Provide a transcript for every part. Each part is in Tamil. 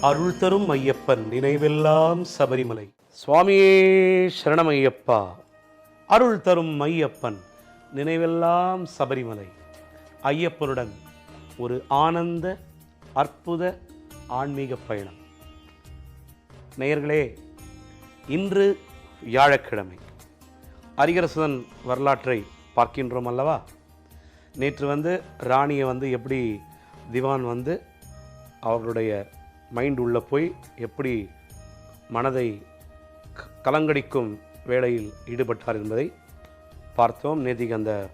அருள் தரும் ஐயப்பன் நினைவெல்லாம் சபரிமலை. சுவாமியே சரணம் ஐயப்பா அருள் தரும் ஐயப்பன் நினைவெல்லாம் சபரிமலை. ஐயப்பனுடன் ஒரு ஆனந்த அற்புத ஆன்மீக பயணம். நேயர்களே இன்று வியாழக்கிழமை. அரிகரசுதன் வரலாற்றை பார்க்கின்றோம் அல்லவா? நேற்று வந்து ராணியை வந்து எப்படி திவான் வந்து அவர்களுடைய மைண்ட் உள்ளே போய் எப்படி மனதை க- கலங்கடிக்கும் வேலையில் ஈடுபட்டார் என்பதை பார்த்தோம். நேற்றுக்கு அந்த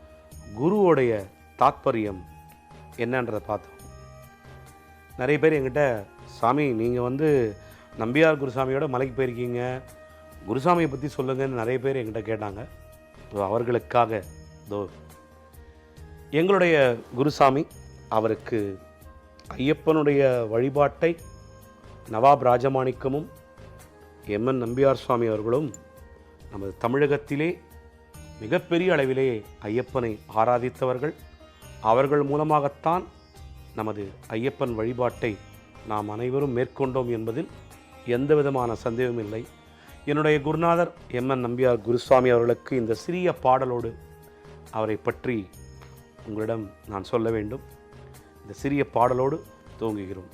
குருவோடைய தாத்பரியம் என்னன்றதை பார்த்தோம். நிறைய பேர் எங்கிட்ட சாமி நீங்கள் வந்து நம்பியார் குருசாமியோட மலைக்கு போயிருக்கீங்க. குருசாமியை பற்றி சொல்லுங்கன்னு நிறைய பேர் எங்கிட்ட கேட்டாங்க. அவர்களுக்காக தோ எங்களுடைய குருசாமி அவருக்கு ஐயப்பனுடைய வழிபாட்டை நவாப் ராஜமாணிக்கமும் எம்என் நம்பியார் சுவாமி அவர்களும் நமது தமிழகத்திலே மிகப்பெரிய அளவிலே ஐயப்பனை ஆராதித்தவர்கள். அவர்கள் மூலமாகத்தான் நமது ஐயப்பன் வழிபாட்டை நாம் அனைவரும் மேற்கொண்டோம் என்பதில் எந்த விதமான சந்தேகமும் இல்லை. என்னுடைய குருநாதர் எம்என் நம்பியார் குருசுவாமி அவர்களுக்கு இந்த சிறிய பாடலோடு அவரை பற்றி உங்களிடம் நான் சொல்ல வேண்டும். இந்த சிறிய பாடலோடு துவங்குகிறோம்.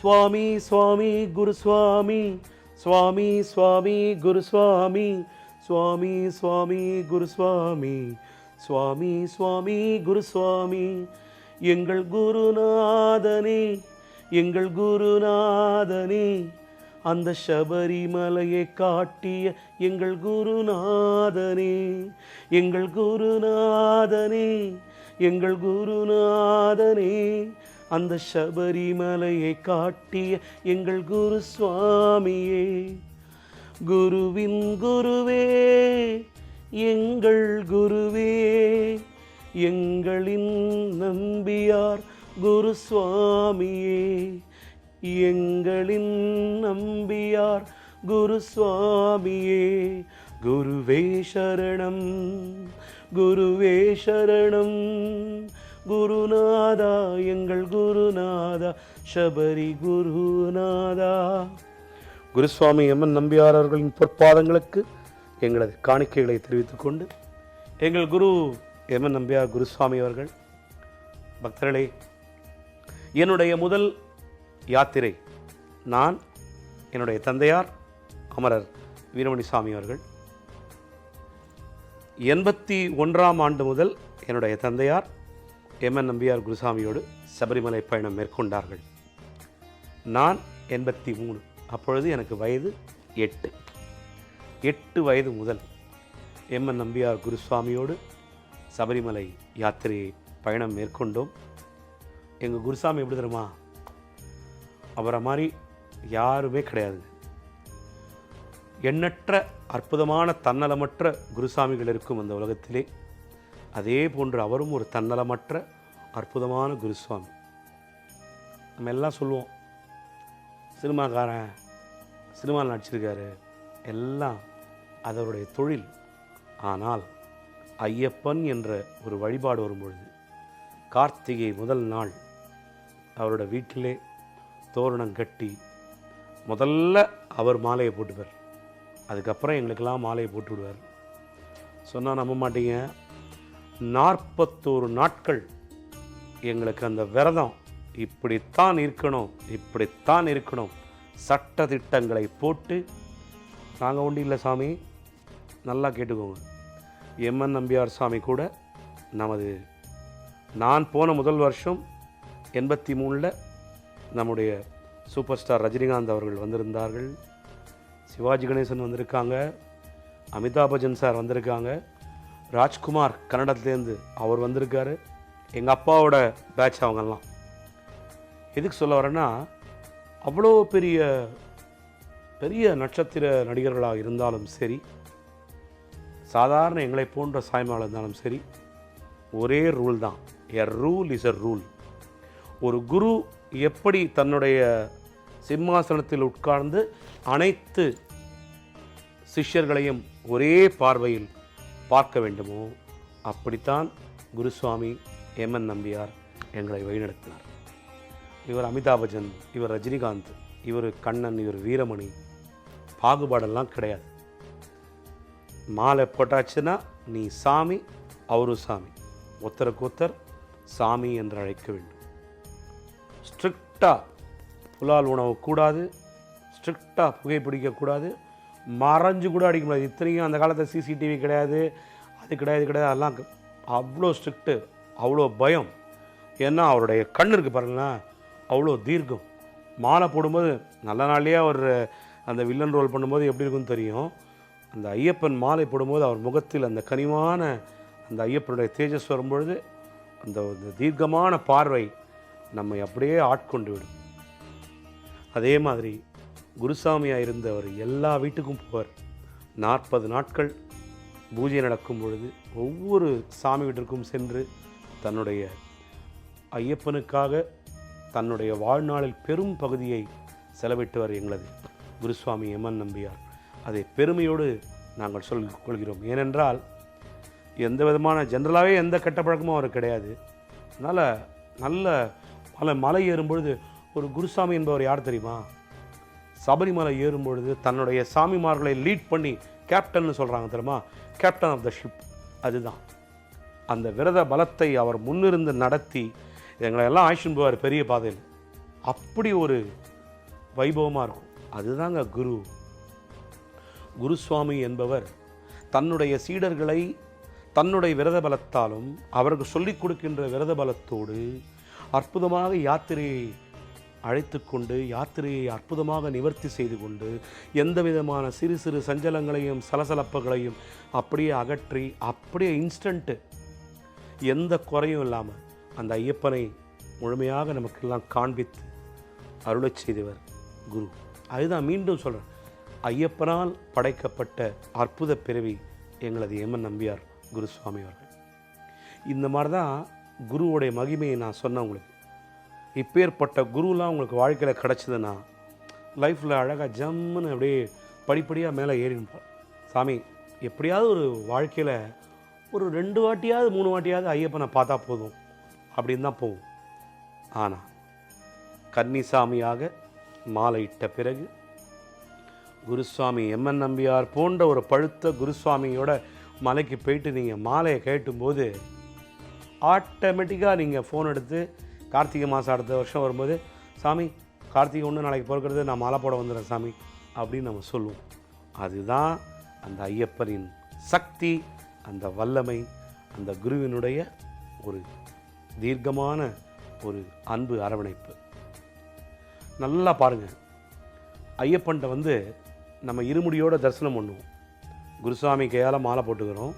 சுவாமி சுவாமி குரு சுவாமி. சுவாமி சுவாமி குரு சுவாமி. சுவாமி சுவாமி குரு சுவாமி. சுவாமி சுவாமி குரு சுவாமி. எங்கள் குருநாதனே எங்கள் குருநாதனே. அந்த சபரிமலையை காட்டிய எங்கள் குருநாதனே. எங்கள் குருநாதனே எங்கள் குருநாதனே. அந்த சபரிமலையை காட்டிய எங்கள் குரு சுவாமியே. குருவின் குருவே எங்கள் குருவே எங்களின் நம்பியார் குரு சுவாமியே. எங்களின் நம்பியார் குரு சுவாமியே. குருவே சரணம் குருவே சரணம் குருநாதா எங்கள் குருநாதா சபரி குருநாதா. குருசுவாமி எம்என் நம்பியார் அவர்களின் பொற்பாதங்களுக்கு எங்களது காணிக்கைகளை தெரிவித்துக் கொண்டு எங்கள் குரு எம்என் நம்பியார் குருசுவாமி அவர்கள் பக்தர்களே என்னுடைய முதல் யாத்திரை நான் என்னுடைய தந்தையார் அமரர் வீரமணி சாமி அவர்கள். எண்பத்தி ஒன்றாம் ஆண்டு முதல் என்னுடைய தந்தையார் எம்என் நம்பியார் குருசாமியோடு சபரிமலை பயணம் மேற்கொண்டார்கள். நான் எண்பத்தி மூணு அப்பொழுது எனக்கு வயது எட்டு. எட்டு வயது முதல் எம்என் நம்பியார் குருசுவாமியோடு சபரிமலை யாத்திரை பயணம் மேற்கொண்டோம். எங்கள் குருசாமி எப்படி தெரியுமா? அவரை மாதிரி யாருமே கிடையாது எண்ணற்ற அற்புதமான தன்னலமற்ற குருசாமிகள் இருக்கும் அந்த உலகத்திலே. அதே போன்று அவரும் ஒரு தன்னலமற்ற அற்புதமான குருசுவாமி. நம்ம எல்லாம் சொல்லுவோம் சினிமாக்காரன் சினிமாவில் நடிச்சிருக்காரு. எல்லாம் அதனுடைய தொழில். ஆனால் ஐயப்பன் என்ற ஒரு வழிபாடு வரும்பொழுது கார்த்திகை முதல் நாள் அவரோட வீட்டிலே தோரணம் கட்டி முதல்ல அவர் மாலையை போட்டுப்பார். அதுக்கப்புறம் எங்களுக்கெல்லாம் மாலையை போட்டு விடுவார் சொன்னால் நம்ப மாட்டீங்க. நாற்பத்தோரு நாட்கள் எங்களுக்கு அந்த விரதம். இப்படித்தான் இருக்கணும் இப்படித்தான் இருக்கணும். சட்ட திட்டங்களை போட்டு நாங்கள் ஒன்றும் இல்லை சாமி நல்லா கேட்டுக்கோங்க. எம்என் நம்பியார் சாமி கூட நமது நான் போன முதல் வருஷம் எண்பத்தி மூணில் நம்முடைய சூப்பர் ஸ்டார் ரஜினிகாந்த் அவர்கள் வந்திருந்தார்கள். சிவாஜி கணேசன் வந்திருக்காங்க அமிதாப் பச்சன் சார் வந்திருக்காங்க. ராஜ்குமார் கன்னடத்துலேருந்து அவர் வந்திருக்காரு. எங்கள் அப்பாவோட பேட்ச் அவங்கெல்லாம். எதுக்கு சொல்ல வரேன்னா அவ்வளோ பெரிய பெரிய நட்சத்திர நடிகர்களாக இருந்தாலும் சரி சாதாரண எங்களை போன்ற சாய்மாவில் இருந்தாலும் சரி ஒரே ரூல் தான். A rule is a rule ஒரு குரு எப்படி தன்னுடைய சிம்மாசனத்தில் உட்கார்ந்து அனைத்து சிஷ்யர்களையும் ஒரே பார்வையில் பார்க்க வேண்டுமோ? அப்படித்தான் குருசுவாமி எம்என் நம்பியார் எங்களை வழிநடத்தினார். இவர் அமிதாப் பச்சன் இவர் ரஜினிகாந்த் இவர் கண்ணன் இவர் வீரமணி பாகுபாடெல்லாம் கிடையாது. மாலை போட்டாச்சுன்னா நீ சாமி அவரும் சாமி. ஒத்தருக்கு ஒத்தர் சாமி என்று அழைக்க வேண்டும். ஸ்ட்ரிக்டாக புலால் உணவு கூடாது ஸ்ட்ரிக்டாக புகைப்பிடிக்கக்கூடாது மறைஞ்சு கூட அடிக்க முடியாது. இத்தனையும் அந்த காலத்தில் சிசிடிவி கிடையாது அது கிடையாது கிடையாது. அதெல்லாம் அவ்வளோ ஸ்ட்ரிக்ட்டு அவ்வளோ பயம். ஏன்னா அவருடைய கண் இருக்குது பாருங்களேன். அவ்வளோ தீர்க்கம். மாலை போடும்போது நல்ல நாள்லேயே அவர் அந்த வில்லன் ரோல் பண்ணும்போது எப்படி இருக்குன்னு தெரியும். அந்த ஐயப்பன் மாலை போடும்போது அவர் முகத்தில் அந்த கனிவான அந்த ஐயப்பனுடைய தேஜஸ் வரும்பொழுது அந்த அந்த தீர்க்கமான பார்வை நம்மை அப்படியே ஆட்கொண்டு விடும். அதே மாதிரி குருசாமியாக இருந்தவர் எல்லா வீட்டுக்கும் போவார். நாற்பது நாட்கள் பூஜை நடக்கும் பொழுது ஒவ்வொரு சாமி வீட்டிற்கும் சென்று தன்னுடைய ஐயப்பனுக்காக தன்னுடைய வாழ்நாளில் பெரும் பகுதியை செலவிட்டவர் எங்களது குருசுவாமி எம்என் நம்பியார். அதை பெருமையோடு நாங்கள் சொல் கொள்கிறோம். ஏனென்றால் எந்த விதமான ஜென்ரலாகவே எந்த கெட்ட பழக்கமும் அவருக்கு கிடையாது. அதனால் நல்ல மலை மலை ஏறும்பொழுது ஒரு குருசாமி என்பவர் யார் தெரியுமா? சபரிமலை ஏறும்பொழுது தன்னுடைய சாமிமார்களை லீட் பண்ணி கேப்டன்னு சொல்கிறாங்க தெரியுமா? கேப்டன் ஆஃப் த ஷிப் அதுதான். அந்த விரத பலத்தை அவர் முன்னிருந்து நடத்தி எங்களை எல்லாம் ஆயிஷன் போவார் பெரிய பாதையில். அப்படி ஒரு வைபவமாக இருக்கும். அதுதாங்க குரு. குருசுவாமி என்பவர் தன்னுடைய சீடர்களை தன்னுடைய விரத பலத்தாலும் அவருக்கு சொல்லிக் கொடுக்கின்ற விரத பலத்தோடு அற்புதமாக யாத்திரையை அழைத்து கொண்டு யாத்திரையை அற்புதமாக நிவர்த்தி செய்து கொண்டு எந்த விதமான சிறு சிறு சஞ்சலங்களையும் சலசலப்புகளையும் அப்படியே அகற்றி அப்படியே இன்ஸ்டண்ட்டு எந்த குறையும் இல்லாமல் அந்த ஐயப்பனை முழுமையாக நமக்கெல்லாம் காண்பித்து அருளை செய்தவர் குரு. அதுதான் மீண்டும் சொல்கிறேன் ஐயப்பனால் படைக்கப்பட்ட அற்புத பிறவி எங்களது எமன் நம்பியார் குருசுவாமி அவர்கள். இந்த மாதிரி தான் குருவுடைய மகிமையை நான் சொன்னேன் உங்களுக்கு. இப்பேற்பட்ட குருலாம் உங்களுக்கு வாழ்க்கையில் கிடச்சிதுன்னா லைஃப்பில் அழகாக ஜம்முன்னு அப்படியே படிப்படியாக மேலே ஏறிப்போம் சாமி எப்படியாவது ஒரு வாழ்க்கையில் ஒரு ரெண்டு வாட்டியாவது மூணு வாட்டியாவது ஐயப்பனை பார்த்தா போதும். அப்படின்னு தான் போகும். ஆனால் கன்னிசாமியாக மாலையிட்ட பிறகு குருசுவாமி எம்என் நம்பியார் போன்ற ஒரு பழுத்த குருசுவாமியோட மலைக்கு போயிட்டு நீங்கள் மாலையை கேட்டும்போது ஆட்டோமேட்டிக்காக நீங்கள் ஃபோன் எடுத்து கார்த்திகை மாதம் அடுத்த வருஷம் வரும்போது சாமி கார்த்திகை ஒன்று நாளைக்கு பிறக்கிறது நான் மாலை போட வந்துடுறேன் சாமி அப்படின்னு நம்ம சொல்லுவோம். அதுதான் அந்த ஐயப்பனின் சக்தி அந்த வல்லமை அந்த குருவினுடைய ஒரு தீர்க்கமான ஒரு அன்பு அரவணைப்பு. நல்லா பாருங்கள் ஐயப்பன்கிட்ட வந்து நம்ம இருமுடியோட தரிசனம் பண்ணுவோம். குருசாமி கையால் மாலை போட்டுக்கிறோம்.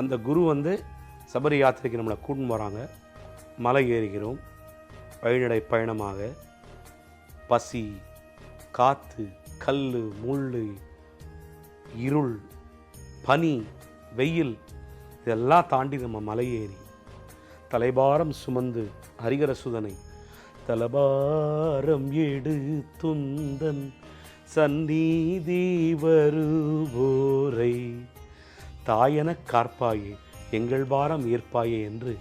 அந்த குரு வந்து சபரி யாத்திரைக்கு நம்மளை கூட்டின்னு போகிறாங்க மலை ஏறுகிறோம் வழிநடை பயணமாக பசி காற்று கல் முள் இருள் பனி வெயில் இதெல்லாம் தாண்டி நம்ம மலை ஏறி தலைபாரம் சுமந்து ஹரிகர சுதனை தலபாரம் எடு துந்தன் சந்நீதி வருவோரை. தாயன காப்பாயே எங்கள் பாரம் ஏற்பாயே என்று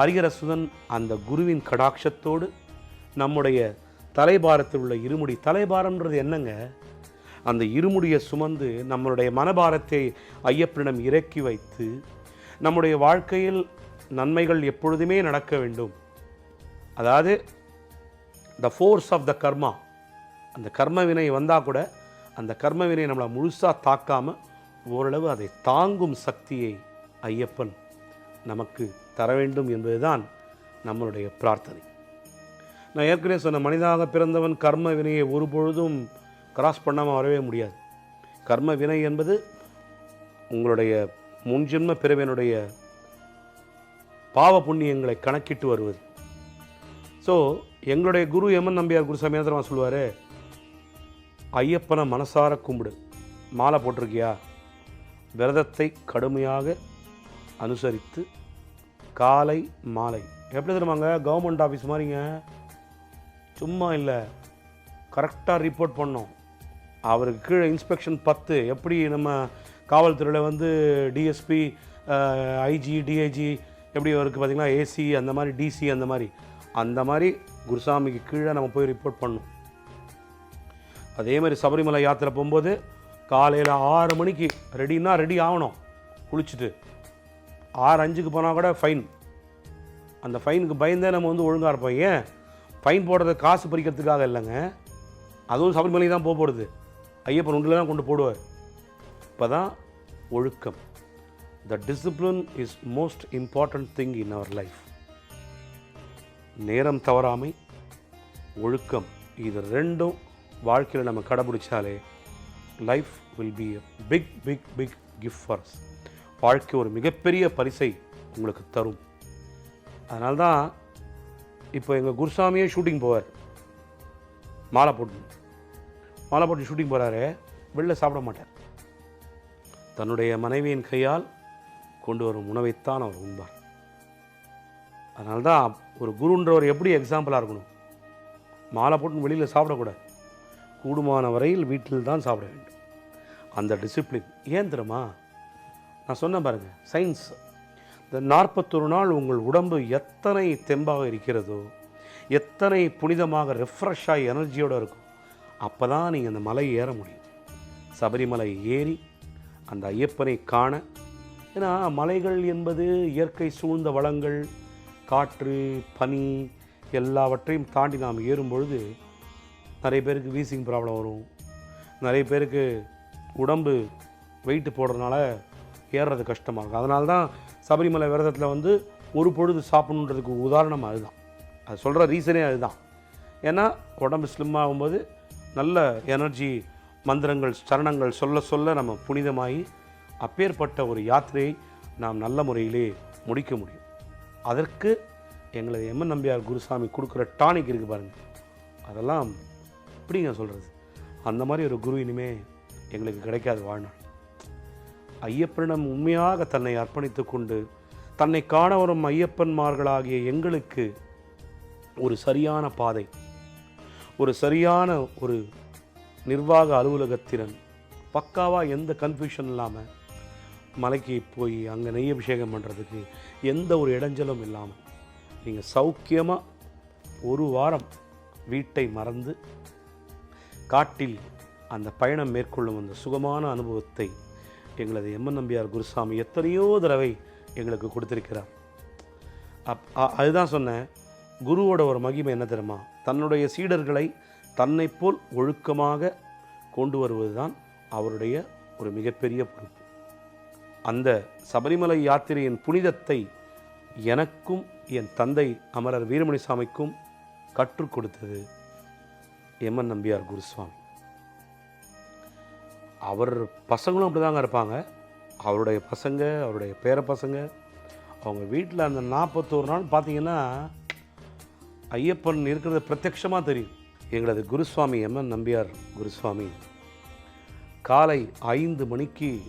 ஹரிகரசுதன் அந்த குருவின் கடாட்சத்தோடு நம்முடைய தலைபாரத்தில் உள்ள இருமுடி தலைபாரம்ன்றது என்னங்க? அந்த இருமுடியை சுமந்து நம்மளுடைய மனபாரத்தை ஐயப்பனிடம் இறக்கி வைத்து நம்முடைய வாழ்க்கையில் நன்மைகள் எப்பொழுதுமே நடக்க வேண்டும். அதாவது த ஃபோர்ஸ் ஆஃப் த கர்மா அந்த கர்ம வினை வந்தால் கூட அந்த கர்ம வினை நம்மளை முழுசாக தாக்காமல் ஓரளவு அதை தாங்கும் சக்தியை ஐயப்பன் நமக்கு தர வேண்டும் என்பதுதான் நம்மளுடைய பிரார்த்தனை. நான் ஏற்கனவே சொன்ன மனிதாக பிறந்தவன் கர்ம வினையை ஒருபொழுதும் கிராஸ் பண்ணாமல் வரவே முடியாது. கர்ம வினை என்பது உங்களுடைய முன்ஜென்ம பிறவினுடைய பாவ புண்ணியங்களை கணக்கிட்டு வருவது. ஸோ எங்களுடைய குரு எமன் நம்பியார் குருசாமி என்ன சொல்லுவார் ஐயப்பனை மனசார கும்பிடு. மாலை போட்டிருக்கியா? விரதத்தை கடுமையாக அனுசரித்து காலை மாலை. எப்படி தெரியுமாங்க? கவர்மெண்ட் ஆஃபீஸ் மாதிரிங்க சும்மா இல்லை. கரெக்டாக ரிப்போர்ட் பண்ணோம். அவருக்கு கீழே இன்ஸ்பெக்ஷன் பத்து. எப்படி நம்ம காவல்துறையில் வந்து டிஎஸ்பி ஐஜி டிஐஜி எப்படி இருக்குது பார்த்திங்கன்னா ஏசி அந்த மாதிரி டிசி அந்த மாதிரி. அந்த மாதிரி குருசாமிக்கு கீழே நம்ம போய் ரிப்போர்ட் பண்ணோம். அதே மாதிரி சபரிமலை யாத்திரை போகும்போது காலையில் ஆறு மணிக்கு ரெடின்னா ரெடி ஆகணும். குளிச்சுட்டு. ஆறு அஞ்சுக்கு போனால் கூட ஃபைன் அந்த ஃபைனுக்கு பயந்தே நம்ம வந்து ஒழுங்காக இருப்போம். ஏன்? ஃபைன் போடுறது காசு பறிக்கிறதுக்காக இல்லைங்க. அதுவும் சபரிமலை தான் போக போடுது ஐயப்பன் உண்டில் தான் கொண்டு போடுவார். இப்போ தான் ஒழுக்கம். The discipline is most important thing in our life நேரம் தவறாமை ஒழுக்கம் இது ரெண்டும் வாழ்க்கையில் நம்ம கடைபிடிச்சாலே life will be big big big gift for வாழ்க்கை ஒரு மிகப்பெரிய பரிசை உங்களுக்கு தரும். அதனால தான் இப்போ எங்கள் குருசாமியே ஷூட்டிங் போவார். மாலை போட்டு. மாலை போட்டு ஷூட்டிங் போகிறாரு வெளில சாப்பிட மாட்டார். தன்னுடைய மனைவியின் கையால் கொண்டு வரும் உணவைத்தான் அவர் உண்பார். அதனால தான் ஒரு குருன்றவர் எப்படி எக்ஸாம்பிளாக இருக்கணும்? மாலை போட்டு வெளியில் சாப்பிடக்கூடாது. கூடுமான வரையில் வீட்டில் தான் சாப்பிட வேண்டும். அந்த டிசிப்ளின் ஏன் தெரியுமா? நான் சொன்னேன் பாருங்கள் சயின்ஸ் இந்த நாற்பத்தொரு நாள் உங்கள் உடம்பு எத்தனை தெம்பாக இருக்கிறதோ எத்தனை புனிதமாக ரெஃப்ரெஷ்ஷாக எனர்ஜியோடு இருக்கும். அப்போ தான் நீங்கள் அந்த மலை ஏற முடியும். சபரிமலை ஏறி அந்த ஐயப்பனை காண. ஏன்னா மலைகள் என்பது இயற்கை சூழ்ந்த வளங்கள் காற்று பனி எல்லாவற்றையும் தாண்டி நாம் ஏறும்பொழுது நிறைய பேருக்கு வீசிங் ப்ராப்ளம் வரும். நிறைய பேருக்கு உடம்பு வெயிட்டு போடுறதுனால ஏறுறது கஷ்டமாக இருக்கும். அதனால தான் சபரிமலை விரதத்தில் வந்து ஒரு பொழுது சாப்பிட்ணுன்றதுக்கு உதாரணம் அதுதான். அது சொல்கிற ரீசனே அதுதான். ஏன்னா உடம்பு ஸ்லிம் ஆகும்போது நல்ல எனர்ஜி மந்திரங்கள் சரணங்கள் சொல்ல சொல்ல நம்ம புனிதமாகி அப்பேற்பட்ட ஒரு யாத்திரையை நாம் நல்ல முறையிலே முடிக்க முடியும். அதற்கு எங்களது எம்என் நம்பியார் குருசாமி கொடுக்குற டானிக் இருக்குது பாருங்கள் அதெல்லாம் எப்படிங்க சொல்கிறது அந்த மாதிரி ஒரு குரு இனிமே எங்களுக்கு கிடைக்காது வாழ்நாள். ஐயப்பனிடம் உண்மையாக தன்னை அர்ப்பணித்து கொண்டு தன்னை காண வரும் ஐயப்பன்மார்களாகிய எங்களுக்கு ஒரு சரியான பாதை ஒரு சரியான ஒரு நிர்வாக அலுவலகத்திறன் பக்காவாக எந்த கன்ஃபியூஷன் இல்லாமல் மலைக்கு போய் அங்கே நெய் அபிஷேகம் பண்ணுறதுக்கு எந்த ஒரு இடைஞ்சலும் இல்லாமல் நீங்கள் சௌக்கியமாக ஒரு வாரம் வீட்டை மறந்து காட்டில் அந்த பயணம் மேற்கொள்ளும் அந்த சுகமான அனுபவத்தை எங்களது எம்என் நம்பியார் குருசாமி எத்தனையோ தடவை எங்களுக்கு கொடுத்திருக்கிறார். அப் அ- அதுதான் சொன்னேன். குருவோட ஒரு மகிமை என்ன தெரியுமா? தன்னுடைய சீடர்களை தன்னை போல் ஒழுக்கமாக கொண்டு வருவதுதான் அவருடைய ஒரு மிகப்பெரிய பொறுப்பு. அந்த சபரிமலை யாத்திரையின் புனிதத்தை எனக்கும் என் தந்தை அமரர் வீரமணி சாமிக்கும் கற்றுக் கொடுத்தது எம்என் நம்பியார் குருசுவாமி அவர் பசங்களும் அப்படி தாங்க இருப்பாங்க. அவருடைய பசங்க அவருடைய பேர பசங்க அவங்க வீட்டில் அந்த நாற்பத்தோரு நாள் பார்த்தீங்கன்னா ஐயப்பன் இருக்கிறது பிரத்யக்ஷமாக தெரியும். எங்களது குருசுவாமி எம்என் நம்பியார் குருசுவாமி காலை ஐந்து மணிக்கு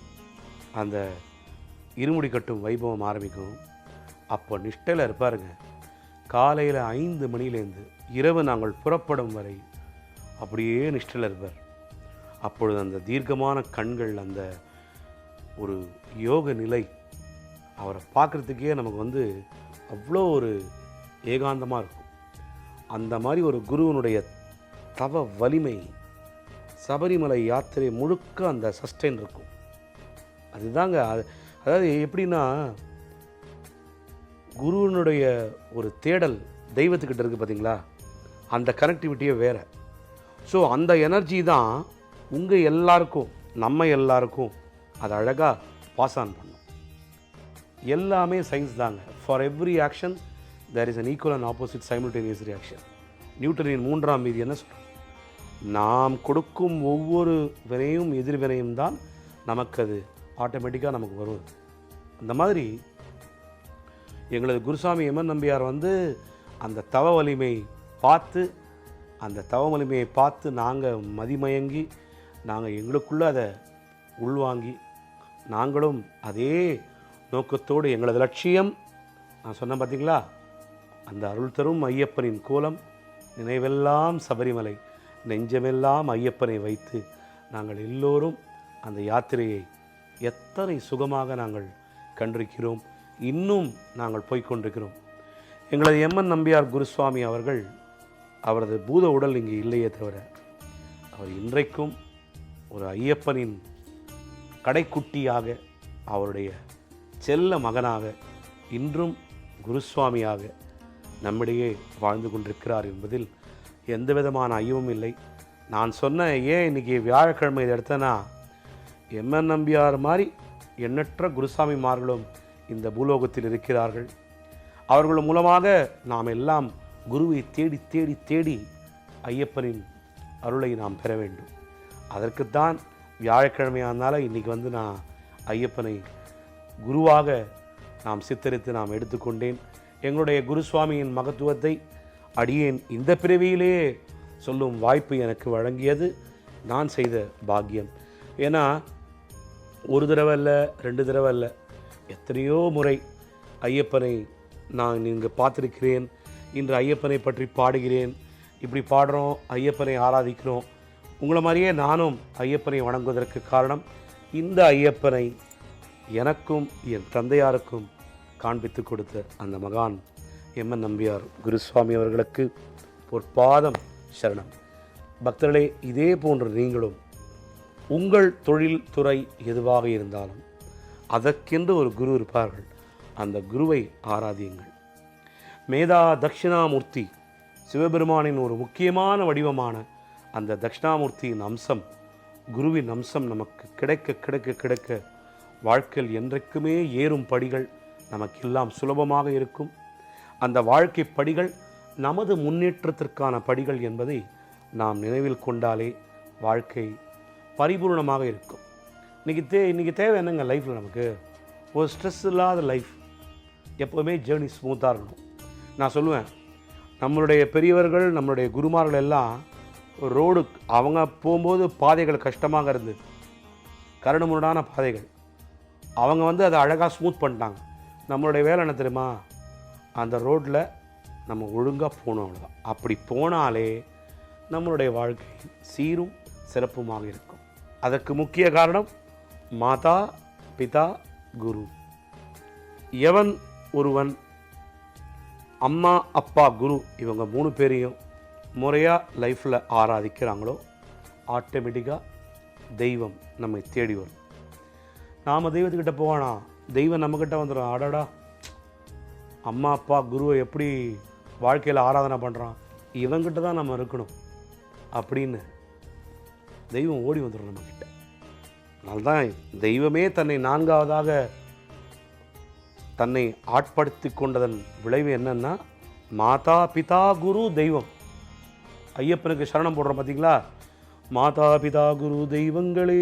அந்த இருமுடி கட்டும் வைபவம் ஆரம்பிக்கும். அப்போ நிஷ்டையில் இருப்பாருங்க. காலையில் ஐந்து மணிலேருந்து இரவு நாங்கள் புறப்படும் வரை அப்படியே நிஷ்டையில் இருப்பார். அப்பொழுது அந்த தீர்க்கமான கண்கள் அந்த ஒரு யோக நிலை அவரை பார்க்குறதுக்கே நமக்கு வந்து அவ்வளோ ஒரு ஏகாந்தமாக இருக்கும். அந்த மாதிரி ஒரு குருவனுடைய தவ வலிமை சபரிமலை யாத்திரை முழுக்க அந்த சஸ்டெயின் இருக்கும். அதுதாங்க அது அதாவது எப்படின்னா குருவினுடைய ஒரு தேடல் தெய்வத்துக்கிட்ட இருக்குது பார்த்தீங்களா அந்த கனெக்டிவிட்டியே வேறு. ஸோ அந்த எனர்ஜி தான் உங்கள் எல்லாருக்கும் நம்ம எல்லாருக்கும் அது அழகாக பாஸ் ஆன் பண்ணும். எல்லாமே சயின்ஸ் தாங்க. For every action there is an equal and opposite simultaneous reaction நியூட்டனின் மூன்றாம் மீதி என்ன சொல்கிறோம் நாம் கொடுக்கும் ஒவ்வொரு வினையும் எதிர்வினையும் தான் நமக்கு அது ஆட்டோமேட்டிக்காக நமக்கு வருவது அந்த மாதிரி எங்களது குருசாமி எம்என் நம்பியார் வந்து அந்த தவ வலிமை பார்த்து அந்த தவ வலிமையை பார்த்து நாங்கள் மதிமயங்கி நாங்கள் எங்களுக்குள்ளே அதை உள்வாங்கி நாங்களும் அதே நோக்கத்தோடு எங்களது லட்சியம் நான் சொன்னேன் பார்த்தீங்களா? அந்த அருள் தரும் ஐயப்பனின் கோலம் நினைவெல்லாம் சபரிமலை நெஞ்சமெல்லாம் ஐயப்பனை வைத்து நாங்கள் எல்லோரும் அந்த யாத்திரையை எத்தனை சுகமாக நாங்கள் கண்டிருக்கிறோம் இன்னும் நாங்கள் போய்க்கொண்டிருக்கிறோம். எங்களது எம்என் நம்பியார் குருசுவாமி அவர்கள் அவரது பூத உடல் இங்கே இல்லையே தவிர அவர் இன்றைக்கும் ஒரு ஐயப்பனின் கடைக்குட்டியாக அவருடைய செல்ல மகனாக இன்றும் குருசுவாமியாக நம்மிடையே வாழ்ந்து கொண்டிருக்கிறார் என்பதில் எந்த விதமான ஐயமும் இல்லை. நான் சொன்ன ஏன் இன்னைக்கு வியாழக்கிழமை இதை எடுத்தேன்னா எம்என் நம்பியார் மாதிரி எண்ணற்ற குருசாமிமார்களும் இந்த பூலோகத்தில் இருக்கிறார்கள். அவர்கள் மூலமாக நாம் எல்லாம் குருவை தேடி தேடி தேடி ஐயப்பனின் அருளை நாம் பெற வேண்டும். அதற்குத்தான் வியாழக்கிழமையானால இன்றைக்கி வந்து நான் ஐயப்பனை குருவாக நாம் சித்தரித்து நாம் எடுத்துக்கொண்டேன். எங்களுடைய குருசுவாமியின் மகத்துவத்தை அடியேன். இந்த பிறவியிலேயே சொல்லும் வாய்ப்பு எனக்கு வழங்கியது நான் செய்த பாக்கியம். ஏன்னா ஒரு தடவை இல்லை ரெண்டு தடவை இல்லை எத்தனையோ முறை ஐயப்பனை நான் இங்கு பார்த்துருக்கிறேன். இன்று ஐயப்பனை பற்றி பாடுகிறேன். இப்படி பாடுறோம் ஐயப்பனை ஆராதிக்கிறோம். உங்களை மாதிரியே நானும் ஐயப்பனை வணங்குவதற்கு காரணம் இந்த ஐயப்பனை எனக்கும் என் தந்தையாருக்கும் காண்பித்து கொடுத்த அந்த மகான் எம்என் நம்பியார் குருசுவாமி அவர்களுக்கு பொற்பாதம் சரணம். பக்தர்களே இதே போன்று நீங்களும் உங்கள் தொழில் துறை எதுவாக இருந்தாலும் அதற்கென்று ஒரு குரு இருப்பார்கள். அந்த குருவை ஆராதியுங்கள். மேதா தட்சிணாமூர்த்தி சிவபெருமானின் ஒரு முக்கியமான வடிவமான அந்த தட்சிணாமூர்த்தியின் அம்சம் குருவின் அம்சம் நமக்கு கிடைக்க கிடைக்க கிடைக்க வாழ்க்கையில் என்றைக்குமே ஏறும் படிகள் நமக்கெல்லாம் சுலபமாக இருக்கும். அந்த வாழ்க்கை படிகள் நமது முன்னேற்றத்திற்கான படிகள் என்பதை நாம் நினைவில் கொண்டாலே வாழ்க்கை பரிபூர்ணமாக இருக்கும். இன்றைக்கி தே இன்றைக்கி தேவை என்னங்க லைஃப்பில் நமக்கு? ஒரு ஸ்ட்ரெஸ் இல்லாத லைஃப் எப்போவுமே ஜேர்னி ஸ்மூத்தாக இருக்கணும். நான் சொல்லுவேன் நம்மளுடைய பெரியவர்கள் நம்மளுடைய குருமார்கள் எல்லாம் ரோடு அவங்க போகும்போது பாதைகள் கஷ்டமாக இருந்தது. கரடுமுரடான பாதைகள். அவங்க வந்து அதை அழகாக ஸ்மூத் பண்ணிட்டாங்க. நம்மளுடைய வேலை என்ன தெரியுமா? அந்த ரோட்டில் நம்ம ஒழுங்காக போகணும் அவ்வளோதான் அப்படி போனாலே நம்மளுடைய வாழ்க்கை சீரும் சிறப்புமாக இருக்கும். அதற்கு முக்கிய காரணம் மாதா பிதா குரு. எவன் ஒருவன்? அம்மா அப்பா குரு இவங்க மூணு பேரையும் முறையாக லைஃப்பில் ஆராதிக்கிறாங்களோ ஆட்டோமேட்டிக்காக தெய்வம் நம்மை தேடி வரும். நாம் தெய்வத்துக்கிட்ட போவானா? தெய்வம் நம்மக்கிட்ட வந்துடும் அடடா அம்மா அப்பா குருவை எப்படி வாழ்க்கையில் ஆராதனை பண்ணுறான் இவங்கிட்ட தான் நம்ம இருக்கணும் அப்படின்னு தெய்வம் ஓடி வந்துடும் நம்மக்கிட்ட. அதனால்தான் தெய்வமே தன்னை நான்காவதாக தன்னை ஆட்படுத்தி கொண்டதன் விளைவு என்னன்னா மாதா பிதா குரு தெய்வம். ஐயப்பனுக்கு சரணம் போடுறோம் பார்த்தீங்களா மாதா பிதா குரு தெய்வங்களே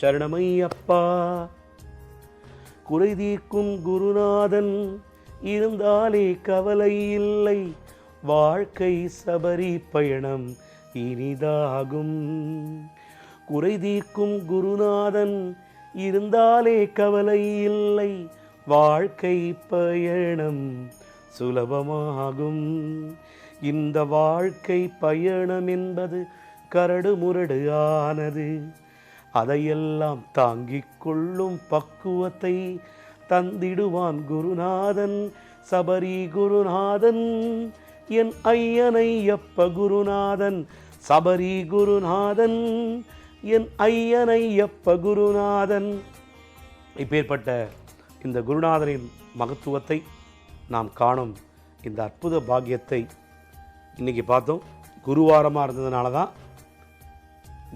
சரணமையப்பா. குறை தீர்க்கும் குருநாதன் இருந்தாலே கவலை இல்லை. வாழ்க்கை சபரி பயணம் இனிதாகும். குறை தீர்க்கும் குருநாதன் இருந்தாலே கவலை இல்லை. வாழ்க்கை பயணம் சுலபமாகும். இந்த வாழ்க்கை பயணம் என்பது கரடு முரடு ஆனது. அதையெல்லாம் தாங்கிக் கொள்ளும் பக்குவத்தை தந்திடுவான் குருநாதன் சபரி குருநாதன். என் ஐயனை எப்ப குருநாதன் சபரி குருநாதன். என் ஐயனை எப்ப குருநாதன். இப்பேற்பட்ட இந்த குருநாதரின் மகத்துவத்தை நாம் காணும் இந்த அற்புத பாக்கியத்தை இன்னைக்கு பார்த்தோம் குருவாரமாக இருந்ததுனால தான்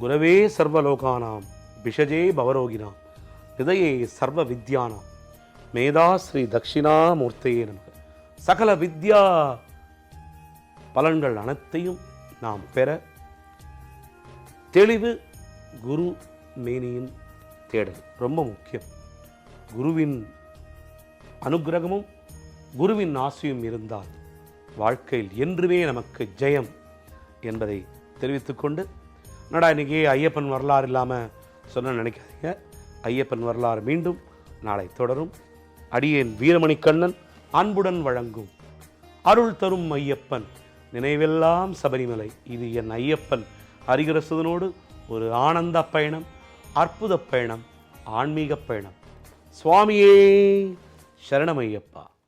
குரவே சர்வலோகானாம் பிஷஜே பவரோகினாம் ஹிருதயே சர்வ வித்யானாம் மேதா ஸ்ரீ தட்சிணாமூர்த்தியே நமக்கு சகல வித்யா பலன்கள் அனைத்தையும் நாம் பெற தெளிவு குரு மேனியின் தேடல். ரொம்ப முக்கியம். குருவின் அனுக்கிரகமும் குருவின் ஆசையும் இருந்தால் வாழ்க்கையில் என்றுமே நமக்கு ஜெயம் என்பதை தெரிவித்துக்கொண்டு என்னடா இன்றைக்கி ஐயப்பன் வரலாறு இல்லாமல் சொன்ன நினைக்காதீங்க. ஐயப்பன் வரலாறு மீண்டும் நாளை தொடரும். அடியேன் வீரமணி கண்ணன் அன்புடன் வழங்கும் அருள் தரும் ஐயப்பன். நினைவெல்லாம் சபரிமலை இது என் ஐயப்பன். ஹரிகரசுதனோடு ஒரு ஆனந்த பயணம் அற்புத பயணம் ஆன்மீக பயணம். சுவாமியே சரணமையப்பா